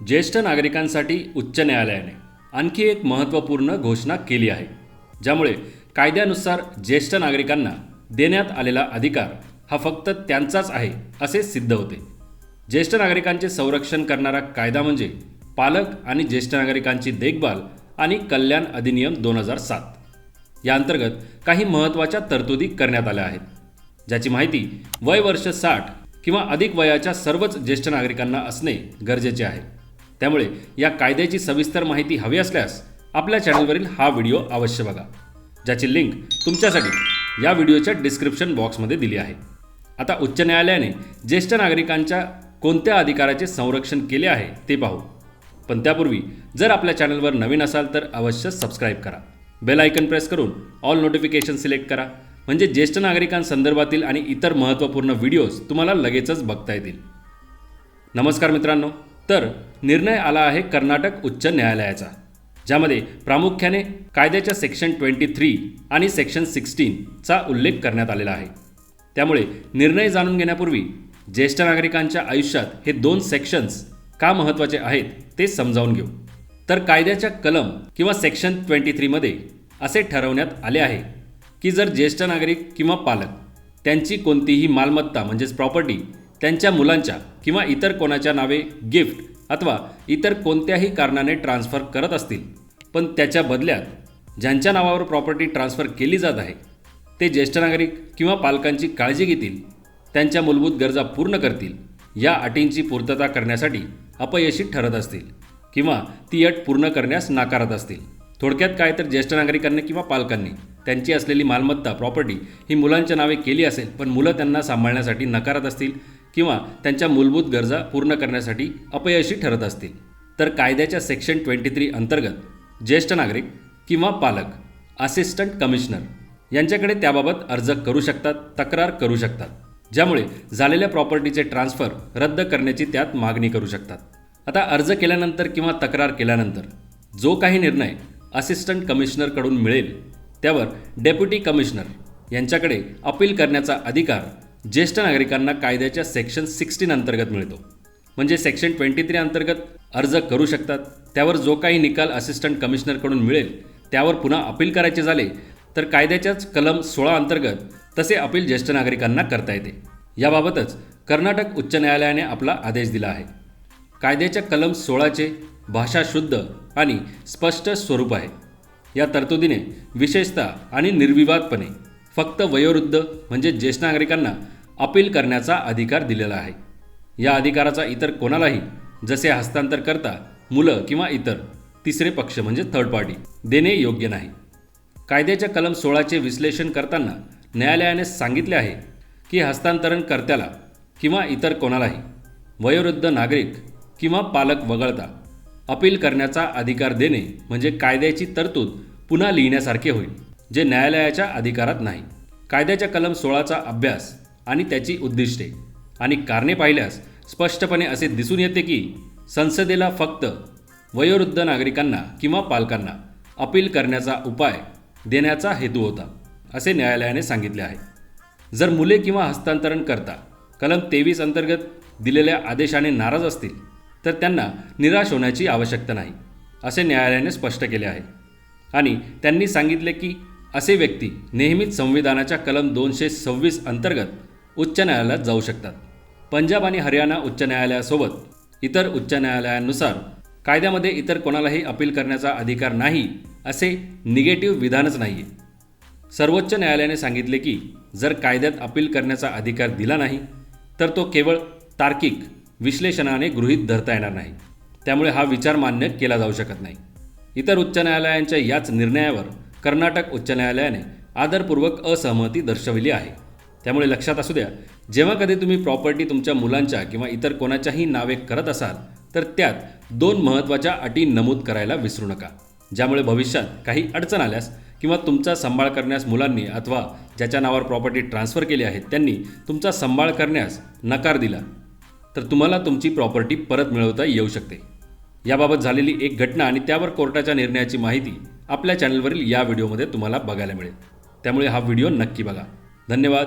ज्येष्ठ नागरिकांसाठी उच्च न्यायालयाने आणखी एक महत्त्वपूर्ण घोषणा केली आहे ज्यामुळे कायद्यानुसार ज्येष्ठ नागरिकांना देण्यात आलेला अधिकार हा फक्त त्यांचाच आहे असे सिद्ध होते. ज्येष्ठ नागरिकांचे संरक्षण करणारा कायदा म्हणजे पालक आणि ज्येष्ठ नागरिकांची देखभाल आणि कल्याण अधिनियम दोन हजार सात. या अंतर्गत काही महत्त्वाच्या तरतुदी करण्यात आल्या आहेत ज्याची माहिती वय वर्ष साठ किंवा अधिक वयाच्या सर्वच ज्येष्ठ नागरिकांना असणे गरजेचे आहे. त्यामुळे या कायद्याची सविस्तर माहिती हवी असल्यास आपल्या चॅनलवरील हा व्हिडिओ अवश्य बघा ज्याची लिंक तुमच्यासाठी या व्हिडिओच्या डिस्क्रिप्शन बॉक्समध्ये दिली आहे. आता उच्च न्यायालयाने ज्येष्ठ नागरिकांच्या कोणत्या अधिकाराचे संरक्षण केले आहे ते पाहू. पण त्यापूर्वी जर आपल्या चॅनलवर नवीन असाल तर अवश्य सबस्क्राईब करा. बेल आयकन प्रेस करून ऑल नोटिफिकेशन सिलेक्ट करा. म्हणजे ज्येष्ठ नागरिकांसंदर्भातील आणि इतर महत्त्वपूर्ण व्हिडिओज तुम्हाला लगेचच बघता येतील. नमस्कार मित्रांनो तर निर्णय आला आहे कर्नाटक उच्च न्यायालयाचा ज्यामध्ये प्रामुख्याने कायद्याच्या सेक्शन ट्वेंटी थ्री आणि सेक्शन सिक्स्टीनचा उल्लेख करण्यात आलेला आहे. त्यामुळे निर्णय जाणून घेण्यापूर्वी ज्येष्ठ नागरिकांच्या आयुष्यात हे दोन सेक्शन्स का महत्त्वाचे आहेत ते समजावून घेऊ. तर कायद्याच्या कलम किंवा सेक्शन ट्वेंटी थ्रीमध्ये असे ठरवण्यात आले आहे की जर ज्येष्ठ नागरिक किंवा पालक त्यांची कोणतीही मालमत्ता म्हणजेच प्रॉपर्टी त्यांच्या मुलांच्या किंवा इतर कोणाच्या नावे गिफ्ट अथवा इतर कोणत्याही कारणाने ट्रान्स्फर करत असतील. पण त्याच्या बदल्यात ज्यांच्या नावावर प्रॉपर्टी ट्रान्स्फर केली जात आहे ते ज्येष्ठ नागरिक किंवा पालकांची काळजी घेतील त्यांच्या मूलभूत गरजा पूर्ण करतील या अटींची पूर्तता करण्यासाठी अपयशी ठरत असतील किंवा ती अट पूर्ण करण्यास नाकारत असतील. थोडक्यात काय तर ज्येष्ठ नागरिकांनी किंवा पालकांनी त्यांची असलेली मालमत्ता प्रॉपर्टी ही मुलांच्या नावे केली असेल पण मुलं त्यांना सांभाळण्यासाठी नकारत असतील किंवा त्यांच्या मूलभूत गरजा पूर्ण करण्यासाठी अपयशी ठरत असतील. तर कायद्याच्या सेक्शन ट्वेंटी थ्री अंतर्गत ज्येष्ठ नागरिक किंवा पालक असिस्टंट कमिशनर यांच्याकडे त्याबाबत अर्ज करू शकतात तक्रार करू शकतात. ज्यामुळे झालेल्या प्रॉपर्टीचे ट्रान्सफर रद्द करण्याची त्यात मागणी करू शकतात. आता अर्ज केल्यानंतर किंवा तक्रार केल्यानंतर जो काही निर्णय असिस्टंट कमिशनरकडून मिळेल त्यावर डेप्युटी कमिशनर यांच्याकडे अपील करण्याचा अधिकार ज्येष्ठ नागरिकांना कायद्याच्या सेक्शन सिक्स्टीन अंतर्गत मिळतो. म्हणजे सेक्शन ट्वेंटी थ्री अंतर्गत अर्ज करू शकतात. त्यावर जो काही निकाल असिस्टंट कमिशनरकडून मिळेल त्यावर पुन्हा अपील करायचे झाले तर कायद्याच्याच कलम सोळा अंतर्गत तसे अपील ज्येष्ठ नागरिकांना करता येते. याबाबतच कर्नाटक उच्च न्यायालयाने आपला आदेश दिला आहे. कायद्याच्या कलम सोळाचे भाषा शुद्ध आणि स्पष्ट स्वरूप आहे. या तरतुदीने विशेषतः आणि निर्विवादपणे फक्त वयोवृद्ध म्हणजे ज्येष्ठ नागरिकांना अपील करण्याचा अधिकार दिलेला आहे. या अधिकाराचा इतर कोणालाही जसे हस्तांतर करता मुलं किंवा इतर तिसरे पक्ष म्हणजे थर्ड पार्टी देणे योग्य नाही. कायद्याच्या कलम सोळाचे विश्लेषण करताना न्यायालयाने सांगितले आहे की हस्तांतरण कर्त्याला किंवा इतर कोणालाही वयोवृद्ध नागरिक किंवा पालक वगळता अपील करण्याचा अधिकार देणे म्हणजे कायद्याची तरतूद पुन्हा लिहिण्यासारखे होईल जे न्यायालयाच्या अधिकारात नाही. कायद्याच्या कलम सोळाचा अभ्यास आणि त्याची उद्दिष्टे. आणि कारणे पाहिल्यास स्पष्टपणे असे दिसून येते की संसदेला फक्त वयोवृद्ध नागरिकांना किंवा पालकांना अपील करण्याचा उपाय देण्याचा हेतू होता असे न्यायालयाने सांगितले आहे. जर मुले किंवा हस्तांतरण करता कलम तेवीस अंतर्गत दिलेल्या आदेशाने नाराज असतील तर त्यांना निराश होण्याची आवश्यकता नाही असे न्यायालयाने स्पष्ट केले आहे. आणि त्यांनी सांगितले की असे व्यक्ती नेहमीच संविधानाच्या कलम दोनशे सव्वीस अंतर्गत उच्च न्यायालयात जाऊ शकतात. पंजाब आणि हरियाणा उच्च न्यायालयासोबत इतर उच्च न्यायालयांनुसार कायद्यामध्ये इतर कोणालाही अपील करण्याचा अधिकार नाही असे निगेटिव्ह विधानच नाही सर्वोच्च न्यायालयाने सांगितले की जर कायद्यात अपील करण्याचा अधिकार दिला नाही तर तो केवळ तार्किक विश्लेषणाने गृहीत धरता येणार नाही. त्यामुळे हा विचार मान्य केला जाऊ शकत नाही. इतर उच्च न्यायालयांच्या याच निर्णयावर कर्नाटक उच्च न्यायालयाने आदरपूर्वक असहमती दर्शविली आहे. त्यामुळे लक्षात असू द्या जेव्हा कधी तुम्ही प्रॉपर्टी तुमच्या मुलांच्या किंवा इतर कोणाच्याही नावे करत असाल तर त्यात दोन महत्त्वाच्या अटी नमूद करायला विसरू नका ज्यामुळे भविष्यात काही अडचण आल्यास किंवा तुमचा सांभाळ करण्यास मुलांनी अथवा ज्याच्या नावावर प्रॉपर्टी ट्रान्स्फर केली आहे त्यांनी तुमचा सांभाळ करण्यास नकार दिला तर तुम्हाला तुमची प्रॉपर्टी परत मिळवता येऊ शकते. याबाबत झालेली एक घटना आणि त्यावर कोर्टाच्या निर्णयाची माहिती आपल्या चॅनलवरील या व्हिडिओमध्ये तुम्हाला बघायला मिळेल. त्यामुळे हा व्हिडिओ नक्की बघा. धन्यवाद.